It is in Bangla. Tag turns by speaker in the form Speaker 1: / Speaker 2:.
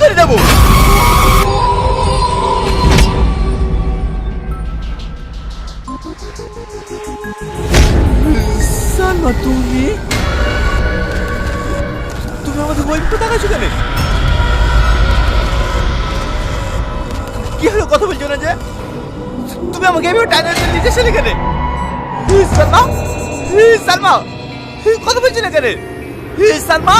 Speaker 1: করে দেবো। সালমা তুমি? তুমি আমাদের বই কোথা গেছো কেন? কি হলো, কথা বলছো না যে? তুমি আমাকে এভাবে টাইনার নিচে এসে কেন? সালমা সালমা কথা বলছো না কেন? সালমা